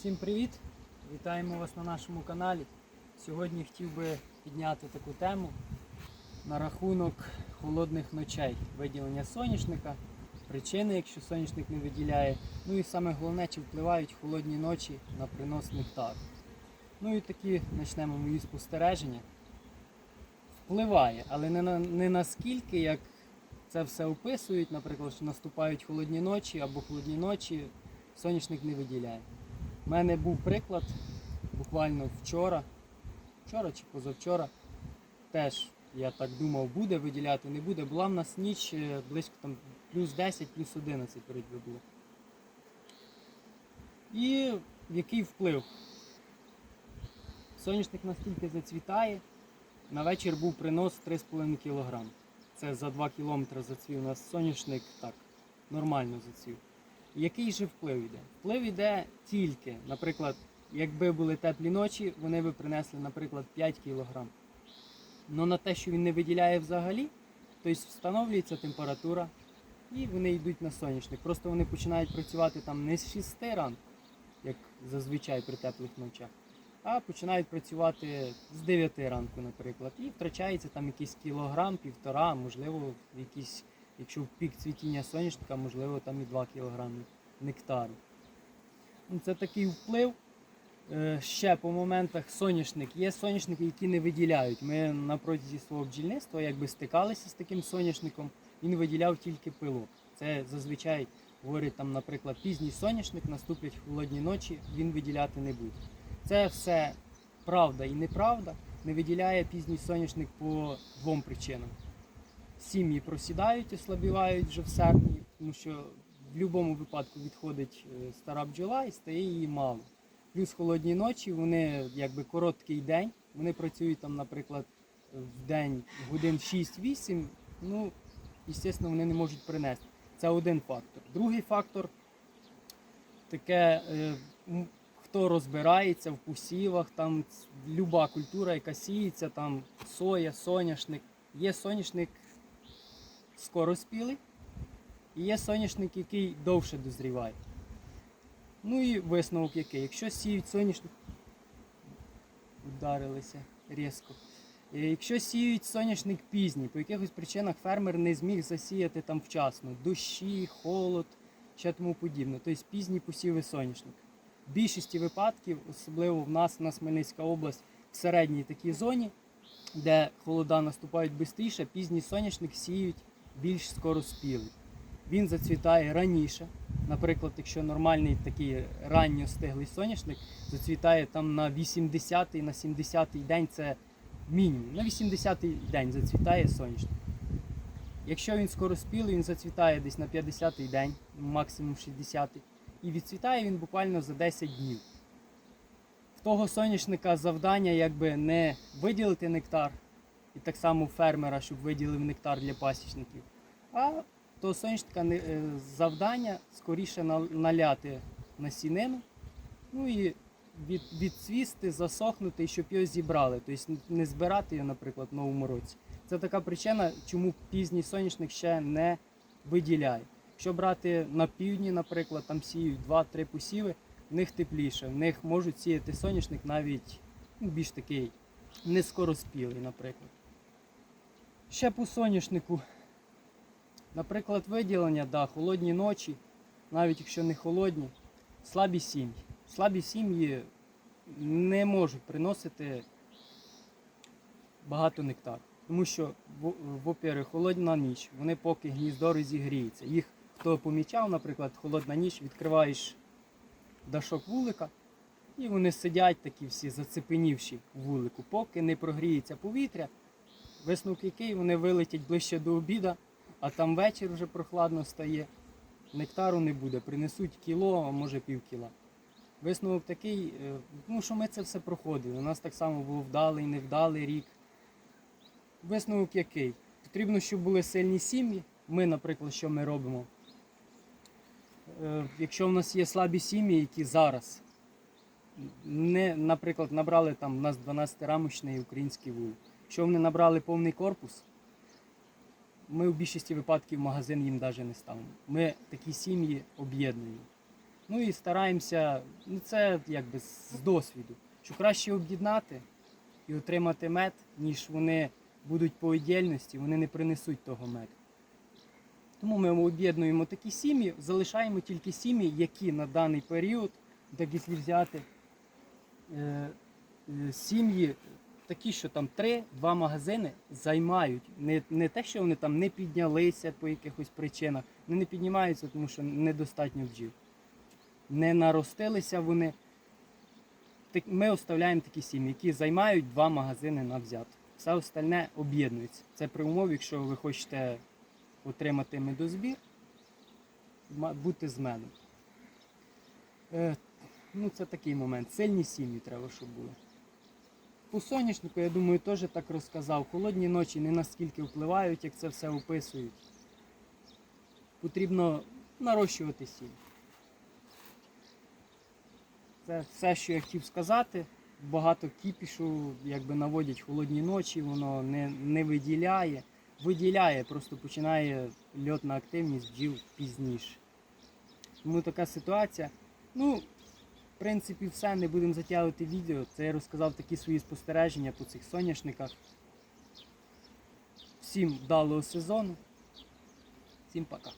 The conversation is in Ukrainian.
Всім привіт! Вітаємо вас на нашому каналі. Сьогодні хотів би підняти таку тему на рахунок холодних ночей, виділення соняшника, причини, якщо соняшник не виділяє. Ну і саме головне, чи впливають холодні ночі на принос нектару. Ну і такі почнемо мої спостереження. Впливає, але не, на, не наскільки, як це все описують, наприклад, що наступають холодні ночі або холодні ночі, соняшник не виділяє. У мене був приклад буквально вчора, вчора чи позавчора. Теж я так думав, буде виділяти, не буде. Була в нас ніч е, близько там плюс 10, плюс 11 перед було. І який вплив? Соняшник настільки зацвітає, на вечір був принос 3,5 кг. Це за 2 км зацвів у нас соняшник так, нормально зацвів. Який же вплив йде? Вплив йде тільки, наприклад, якби були теплі ночі, вони би принесли, наприклад, 5 кг. Ну на те, що він не виділяє взагалі, тобто встановлюється температура і вони йдуть на соняшник. Просто вони починають працювати там не з 6 ранку, як зазвичай при теплих ночах, а починають працювати з 9 ранку, наприклад. І втрачається там якийсь кілограм, півтора, можливо, якийсь якщо в пік цвітіння соняшника, можливо, там і 2 кг нектару. Ну, Це такий вплив. Е, Ще по моментах соняшник. Є соняшники, які не виділяють. Ми на протязі свого бджільництва якби стикалися з таким соняшником, він виділяв тільки пилок. Це зазвичай говорять там, наприклад, пізній соняшник, наступлять холодні ночі, він виділяти не буде. Це все правда і неправда. Не виділяє пізній соняшник по двом причинам сім'ї просідають, ослабівають вже в серпні, тому що в будь-якому випадку відходить е, стара бджола і стає її мало. Плюс холодні ночі, вони якби короткий день, вони працюють там, наприклад, в день годин 6-8, ну, звісно, вони не можуть принести. Це один фактор. Другий фактор таке, е, хто розбирається в посівах, там люба культура, яка сіється, там соя, соняшник. Є соняшник скороспілий, і є соняшник, який довше дозріває. Ну і висновок який. Якщо сіють соняшник, ударилися різко. Якщо сіють соняшник пізній, по якихось причинах фермер не зміг засіяти там вчасно. Дощі, холод, ще тому подібне. Тобто пізні посіви соняшника. В більшості випадків, особливо в нас, у нас Хмельницька область, в середній такій зоні, де холода наступають швидше, пізній соняшник сіють більш скороспілий. Він зацвітає раніше. Наприклад, якщо нормальний такий ранньо стиглий соняшник зацвітає там на 80-й, на 70-й день, це мінімум. На 80-й день зацвітає соняшник. Якщо він скороспілий, він зацвітає десь на 50-й день, максимум 60-й. І відцвітає він буквально за 10 днів. В того соняшника завдання якби не виділити нектар, і так само фермера, щоб виділив нектар для пасічників. А того соняшника е, завдання скоріше на- наляти насінину, ну і від, відцвісти, засохнути, щоб його зібрали. Тобто не збирати його, наприклад, в новому році. Це така причина, чому пізній соняшник ще не виділяє. Якщо брати на півдні, наприклад, там сіють 2-3 посіви, в них тепліше, в них можуть сіяти соняшник навіть ну, більш такий нескороспілий, наприклад. Ще по соняшнику. Наприклад, виділення, да, холодні ночі, навіть якщо не холодні, слабі сім'ї. Слабі сім'ї не можуть приносити багато нектару. Тому що, во-первых, холодна ніч, вони поки гніздо розігріється. Їх хто помічав, наприклад, холодна ніч, відкриваєш дашок вулика, і вони сидять такі всі зацепенівші в вулику, поки не прогріється повітря. Висновок який вони вилетять ближче до обіда, а там вечір вже прохладно стає. Нектару не буде, принесуть кіло, а може пів кіла. Висновок такий, е, тому що ми це все проходили. У нас так само був вдалий, невдалий рік. Висновок який? Потрібно, щоб були сильні сім'ї. Ми, наприклад, що ми робимо? Е, Якщо в нас є слабі сім'ї, які зараз не, наприклад, набрали там у нас 12-рамочний український вул. Якщо вони набрали повний корпус, ми в більшості випадків магазин їм навіть не ставимо. Ми такі сім'ї об'єднуємо. Ну і стараємося, ну це якби з досвіду, що краще об'єднати і отримати мед, ніж вони будуть по віддільності, вони не принесуть того меду. Тому ми об'єднуємо такі сім'ї, залишаємо тільки сім'ї, які на даний період, так якщо взяти е, е, сім'ї, такі, що там три-два магазини займають. Не, не те, що вони там не піднялися по якихось причинах, вони не піднімаються, тому що недостатньо бджіл. Не наростилися вони. Так- Ми оставляємо такі сім'ї, які займають два магазини на взяток. Все остальне об'єднується. Це при умові, якщо ви хочете отримати медозбір, бути з медом. Е, ну, це такий момент. Сильні сім'ї треба, щоб були. По соняшнику, я думаю, теж так розказав. Холодні ночі не наскільки впливають, як це все описують. Потрібно нарощувати сіль. Це все, що я хотів сказати. Багато кіпішу, якби наводять холодні ночі, воно не, не виділяє. Виділяє, просто починає льотна активність бджіл пізніше. Тому така ситуація. Ну, в принципі, все, не будемо затягувати відео. Це я розказав такі свої спостереження по цих соняшниках. Всім вдалого сезону. Всім пока.